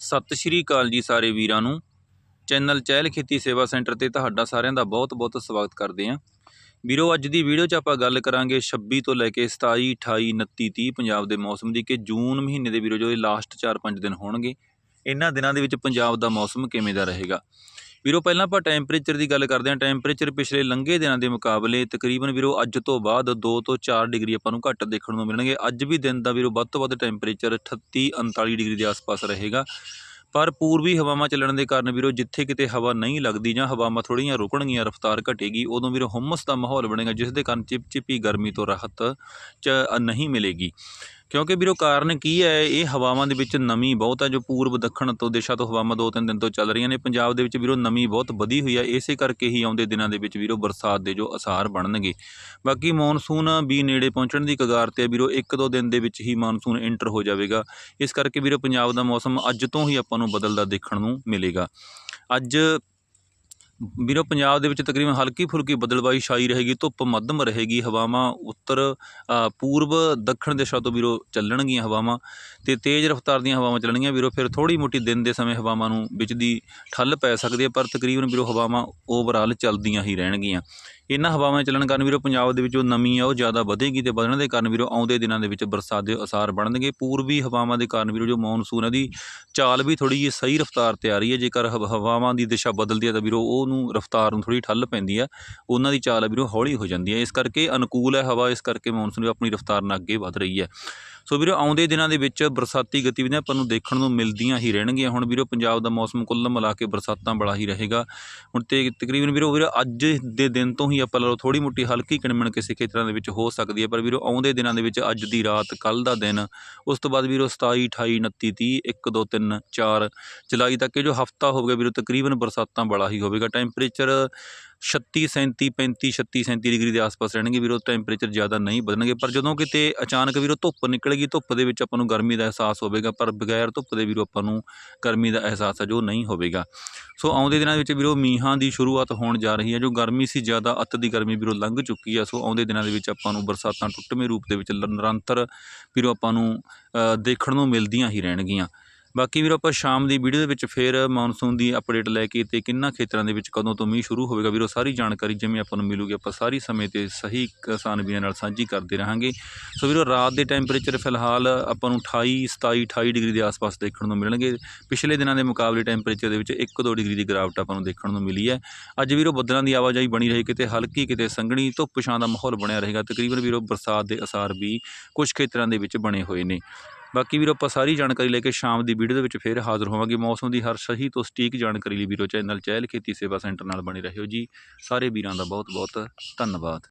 ਸਤਿ ਸ਼੍ਰੀ ਅਕਾਲ ਜੀ ਸਾਰੇ ਵੀਰਾਂ ਨੂੰ। ਚੈਨਲ ਚਹਿਲ ਖੇਤੀ ਸੇਵਾ ਸੈਂਟਰ ਤੇ ਤੁਹਾਡਾ ਸਾਰਿਆਂ ਦਾ ਬਹੁਤ-ਬਹੁਤ ਸਵਾਗਤ ਕਰਦੇ ਹਾਂ। ਵੀਰੋ, ਅੱਜ ਦੀ ਵੀਡੀਓ 'ਚ ਆਪਾਂ ਗੱਲ ਕਰਾਂਗੇ 26 ਤੋਂ ਲੈ ਕੇ 27 28 29 30 ਪੰਜਾਬ ਦੇ ਮੌਸਮ ਦੀ ਕਿ ਜੂਨ ਮਹੀਨੇ ਦੇ ਵੀਰੋ, ਜੋ ਇਹ ਲਾਸਟ 4-5 ਦਿਨ ਹੋਣਗੇ, ਇਹਨਾਂ ਦਿਨਾਂ ਦੇ ਵਿੱਚ ਪੰਜਾਬ ਦਾ ਮੌਸਮ ਕਿਵੇਂ ਦਾ ਰਹੇਗਾ। ਵੀਰੋ, ਪਹਿਲਾਂ ਆਪਾਂ ਟੈਂਪਰੇਚਰ ਦੀ ਗੱਲ ਕਰਦੇ ਹਾਂ। ਟੈਂਪਰੇਚਰ ਪਿਛਲੇ ਲੰਘੇ ਦਿਨਾਂ ਦੇ ਮੁਕਾਬਲੇ ਤਕਰੀਬਨ ਵੀਰੋ, ਅੱਜ ਤੋਂ ਬਾਅਦ 2 ਤੋਂ 4 ਡਿਗਰੀ ਆਪਾਂ ਨੂੰ ਘੱਟ ਦੇਖਣ ਨੂੰ ਮਿਲਣਗੇ। ਅੱਜ ਵੀ ਦਿਨ ਦਾ ਵੀਰੋ, ਵੱਧ ਤੋਂ ਵੱਧ ਟੈਂਪਰੇਚਰ 38 39 ਡਿਗਰੀ ਦੇ ਆਸ-ਪਾਸ ਰਹੇਗਾ। ਪਰ ਪੂਰਬੀ ਹਵਾਵਾਂ ਚੱਲਣ ਦੇ ਕਾਰਨ ਵੀਰੋ, ਜਿੱਥੇ ਕਿਤੇ ਹਵਾ ਨਹੀਂ ਲੱਗਦੀ ਜਾਂ ਹਵਾਵਾਂ ਥੋੜ੍ਹੀਆਂ ਰੁਕਣਗੀਆਂ, ਰਫ਼ਤਾਰ ਘਟੇਗੀ, ਉਦੋਂ ਵੀਰੋ, ਹੁਮਸ ਦਾ ਮਾਹੌਲ ਬਣੇਗਾ, ਜਿਸ ਦੇ ਕਾਰਨ ਚਿਪਚਿਪੀ ਗਰਮੀ ਤੋਂ ਰਾਹਤ ਚ ਨਹੀਂ ਮਿਲੇਗੀ। ਕਿਉਂਕਿ ਵੀਰੋ ਕਾਰਨ ਕੀ ਹੈ, ਇਹ ਹਵਾਵਾਂ ਦੇ ਵਿੱਚ ਨਮੀ ਬਹੁਤ ਹੈ ਜੋ ਪੂਰਬ, ਦੱਖਣ ਤੋਂ ਦਿਸ਼ਾ ਤੋਂ ਹਵਾਵਾਂ ਦੋ ਤਿੰਨ ਦਿਨ ਤੋਂ ਚੱਲ ਰਹੀਆਂ ਨੇ। ਪੰਜਾਬ ਦੇ ਵਿੱਚ ਵੀਰੋ ਨਮੀ ਬਹੁਤ ਵਧੀ ਹੋਈ ਹੈ ਇਸੇ ਕਰਕੇ ਹੀ ਆਉਂਦੇ ਦਿਨਾਂ ਦੇ ਵਿੱਚ ਵੀਰੋ ਬਰਸਾਤ ਦੇ ਜੋ ਅਸਾਰ ਬਣਨਗੇ। ਬਾਕੀ ਮੌਨਸੂਨ ਵੀ ਨੇੜੇ ਪਹੁੰਚਣ ਦੀ ਕਗਾਰ ਤੇ ਹੈ ਵੀਰੋ, ਇੱਕ ਦੋ ਦਿਨ ਦੇ ਵਿੱਚ ਹੀ ਮੌਨਸੂਨ ਇੰਟਰ ਹੋ ਜਾਵੇਗਾ। ਇਸ ਕਰਕੇ ਵੀਰੋ ਪੰਜਾਬ ਦਾ ਮੌਸਮ ਅੱਜ ਤੋਂ ਹੀ ਆਪਾਂ ਨੂੰ ਬਦਲਦਾ ਦੇਖਣ ਨੂੰ ਮਿਲੇਗਾ। ਅੱਜ ਵੀਰੋ, ਪੰਜਾਬ ਦੇ ਵਿੱਚ ਤਕਰੀਬਨ ਹਲਕੀ ਫੁਲਕੀ ਬਦਲਵਾਈ ਛਾਈ ਰਹੇਗੀ, ਧੁੱਪ ਮੱਧਮ ਰਹੇਗੀ, ਹਵਾਵਾਂ ਉੱਤਰ ਪੂਰਬ, ਦੱਖਣ ਦਿਸ਼ਾ ਤੋਂ ਵੀਰੋ ਚੱਲਣਗੀਆਂ ਹਵਾਵਾਂ ਤੇ ਤੇਜ਼ ਰਫ਼ਤਾਰ ਦੀਆਂ ਹਵਾਵਾਂ ਚੱਲਣਗੀਆਂ। ਵੀਰੋ, ਫਿਰ ਥੋੜੀ ਮੋਟੀ ਦਿਨ ਦੇ ਸਮੇਂ ਹਵਾਵਾਂ ਨੂੰ ਵਿੱਚ ਦੀ ਠੱਲ ਪੈ ਸਕਦੀ ਹੈ, ਪਰ ਤਕਰੀਬਨ ਵੀਰੋ ਹਵਾਵਾਂ ਓਵਰਆਲ ਚੱਲਦੀਆਂ ਹੀ ਰਹਿਣਗੀਆਂ। ਇਹਨਾਂ ਹਵਾਵਾਂ ਚੱਲਣ ਕਾਰਨ ਵੀਰੋ, ਪੰਜਾਬ ਦੇ ਵਿੱਚ ਜੋ ਨਮੀ ਆ, ਉਹ ਜ਼ਿਆਦਾ ਵਧੇਗੀ ਤੇ ਵਧਣ ਦੇ ਕਾਰਨ ਵੀਰੋ ਆਉਂਦੇ ਦਿਨਾਂ ਦੇ ਵਿੱਚ ਬਰਸਾਤ ਦੇ ਅਸਾਰ ਬਣਨਗੇ। ਪੂਰਬੀ ਹਵਾਵਾਂ ਦੇ ਕਾਰਨ ਵੀਰੋ, ਜੋ ਮੌਨਸੂਨ ਹੈ ਦੀ ਚਾਲ ਵੀ ਥੋੜੀ ਜਿਹੀ ਸਹੀ ਰਫ਼ਤਾਰ ਤੇ ਆ ਰਹੀ ਹੈ। ਜੇਕਰ ਹਵ- ਹਵਾਵਾਂ ਦੀ ਦਿਸ਼ਾ ਬਦਲਦੀ ਹੈ ਤਾਂ ਵੀਰੋ, ਉਹ ਉਹਨੂੰ ਰਫ਼ਤਾਰ ਨੂੰ ਥੋੜ੍ਹੀ ਠੱਲ ਪੈਂਦੀ ਹੈ ਉਹਨਾਂ ਦੀ ਚਾਲ ਵੀਰੋ ਹੌਲੀ ਹੋ ਜਾਂਦੀ ਹੈ ਇਸ ਕਰਕੇ ਅਨੁਕੂਲ ਹੈ ਹਵਾ, ਇਸ ਕਰਕੇ ਮੌਨਸੂਨ ਵੀ ਆਪਣੀ ਰਫ਼ਤਾਰ ਨਾਲ ਅੱਗੇ ਵੱਧ ਰਹੀ ਹੈ। ਸੋ ਵੀਰੋ, ਆਉਂਦੇ ਦਿਨਾਂ ਦੇ ਵਿੱਚ ਬਰਸਾਤੀ ਗਤੀਵਿਧੀਆਂ ਆਪਾਂ ਨੂੰ ਦੇਖਣ ਨੂੰ ਮਿਲਦੀਆਂ ਹੀ ਰਹਿਣਗੀਆਂ। ਹੁਣ ਵੀਰੋ, ਪੰਜਾਬ ਦਾ ਮੌਸਮ ਕੁੱਲ ਮਿਲਾ ਕੇ ਬਰਸਾਤਾਂ ਵਾਲਾ ਹੀ ਰਹੇਗਾ। ਹੁਣ ਤੇ ਤਕਰੀਬਨ ਵੀਰੋ ਵੀਰੋ, ਅੱਜ ਦੇ ਦਿਨ ਤੋਂ ਹੀ ਆਪਾਂ ਲਓ ਥੋੜੀ ਮੋਟੀ ਹਲਕੀ ਕਿਣਮਣ ਕਿਸੇ ਖੇਤਰਾਂ ਦੇ ਵਿੱਚ ਹੋ ਸਕਦੀ ਹੈ, ਪਰ ਵੀਰੋ, ਆਉਂਦੇ ਦਿਨਾਂ ਦੇ ਵਿੱਚ ਅੱਜ ਦੀ ਰਾਤ, ਕੱਲ ਦਾ ਦਿਨ, ਉਸ ਤੋਂ ਬਾਅਦ ਵੀਰੋ 27 28 29 30 1 2 3 4 ਜੁਲਾਈ ਤੱਕ ਇਹ ਜੋ ਹਫਤਾ ਹੋਵੇਗਾ ਵੀਰੋ, ਤਕਰੀਬਨ ਬਰਸਾਤਾਂ ਵਾਲਾ ਹੀ ਹੋਵੇਗਾ। ਟੈਂਪਰੇਚਰ 36 37 35 36 37 ਡਿਗਰੀ ਦੇ ਆਸ-ਪਾਸ ਰਹਿਣਗੇ ਵੀਰੋ ਟੈਂਪਰੇਚਰ ਜ਼ਿਆਦਾ ਨਹੀਂ ਵਧਣਗੇ, ਪਰ ਜਦੋਂ ਕਿਤੇ ਅਚਾਨਕ ਵੀਰੋ ਧੁੱਪ ਨਿਕਲੇਗੀ, ਧੁੱਪ ਦੇ ਵਿੱਚ ਆਪਾਂ ਨੂੰ ਗਰਮੀ ਦਾ ਅਹਿਸਾਸ ਹੋਵੇਗਾ, ਪਰ ਬਗੈਰ ਧੁੱਪ ਦੇ ਵੀਰੋ ਆਪਾਂ ਨੂੰ ਗਰਮੀ ਦਾ ਅਹਿਸਾਸ ਹੈ ਜੋ ਨਹੀਂ ਹੋਵੇਗਾ। ਸੋ ਆਉਂਦੇ ਦਿਨਾਂ ਵਿੱਚ ਵੀਰੋ ਮੀਂਹਾਂ ਦੀ ਸ਼ੁਰੂਆਤ ਹੋਣ ਜਾ ਰਹੀ ਹੈ, ਜੋ ਗਰਮੀ ਸੀ, ਜ਼ਿਆਦਾ ਅੱਤ ਦੀ ਗਰਮੀ ਵੀਰੋ ਲੰਘ ਚੁੱਕੀ ਹੈ ਸੋ ਆਉਂਦੇ ਦਿਨਾਂ ਦੇ ਵਿੱਚ ਆਪਾਂ ਨੂੰ ਬਰਸਾਤਾਂ ਟੁੱਟਵੇਂ ਰੂਪ ਦੇ ਵਿੱਚ ਲ- ਨਿਰੰਤਰ ਵੀਰੋ ਆਪਾਂ ਨੂੰ ਦੇਖਣ ਨੂੰ ਮਿਲਦੀਆਂ ਹੀ ਰਹਿਣਗੀਆਂ। ਬਾਕੀ ਵੀਰੋ, ਆਪਾਂ ਸ਼ਾਮ ਦੀ ਵੀਡੀਓ ਦੇ ਵਿੱਚ ਫੇਰ ਮੌਨਸੂਨ ਦੀ ਅਪਡੇਟ ਲੈ ਕੇ ਤੇ ਕਿੰਨਾ ਖੇਤਰਾਂ ਦੇ ਵਿੱਚ ਕਦੋਂ ਤੋਂ ਮੀਂਹ ਸ਼ੁਰੂ ਹੋਵੇਗਾ ਵੀਰੋ, ਸਾਰੀ ਜਾਣਕਾਰੀ ਜਿਵੇਂ ਆਪਾਂ ਨੂੰ ਮਿਲੂਗੀ, ਆਪਾਂ ਸਾਰੀ ਸਮੇਂ ਤੇ ਸਹੀ ਕਿਸਾਨ ਵੀਰਾਂ ਨਾਲ ਸਾਂਝੀ ਕਰਦੇ ਰਹਾਂਗੇ। ਸੋ ਵੀਰੋ, ਰਾਤ ਦੇ ਟੈਂਪਰੇਚਰ ਫਿਲਹਾਲ ਆਪਾਂ ਨੂੰ 28 27 28 ਡਿਗਰੀ ਦੇ ਆਸ-ਪਾਸ ਦੇਖਣ ਨੂੰ ਮਿਲਣਗੇ। ਪਿਛਲੇ ਦਿਨਾਂ ਦੇ ਮੁਕਾਬਲੇ ਟੈਂਪਰੇਚਰ ਦੇ ਵਿੱਚ 1-2 ਡਿਗਰੀ ਦੀ ਗਿਰਾਵਟ ਆਪਾਂ ਨੂੰ ਦੇਖਣ ਨੂੰ ਮਿਲੀ ਹੈ। ਅੱਜ ਵੀਰੋ, ਬੱਦਲਾਂ ਦੀ ਆਵਾਜਾਈ ਬਣੀ ਰਹੀ, ਕਿਤੇ ਹਲਕੀ, ਕਿਤੇ ਸੰਘਣੀ ਧੁੱਪ ਛਾਂ ਦਾ ਮਾਹੌਲ ਬਣਿਆ ਰਹੇਗਾ। ਤਕਰੀਬਨ ਵੀਰੋ, ਬਰਸਾਤ ਦੇ ਅਸਾਰ ਵੀ ਕੁਝ ਖੇਤਰਾਂ ਦੇ ਵਿੱਚ ਬਣੇ ਹੋਏ ਨੇ। ਬਾਕੀ ਵੀਰੋ, ਆਪਾਂ ਸਾਰੀ ਜਾਣਕਾਰੀ ਲੈ ਕੇ ਸ਼ਾਮ ਦੀ ਵੀਡੀਓ ਦੇ ਵਿੱਚ ਫੇਰ ਹਾਜ਼ਰ ਹੋਵਾਂਗੇ। ਮੌਸਮ ਦੀ ਹਰ ਸਹੀ ਤੋਂ ਸਟੀਕ ਜਾਣਕਾਰੀ ਲਈ ਵੀਰੋ, ਚੈਨਲ ਚਹਿਲ ਖੇਤੀ ਸੇਵਾ ਸੈਂਟਰ ਨਾਲ ਬਣੇ ਰਹਿਓ ਜੀ। ਸਾਰੇ ਵੀਰਾਂ ਦਾ ਬਹੁਤ ਬਹੁਤ ਧੰਨਵਾਦ।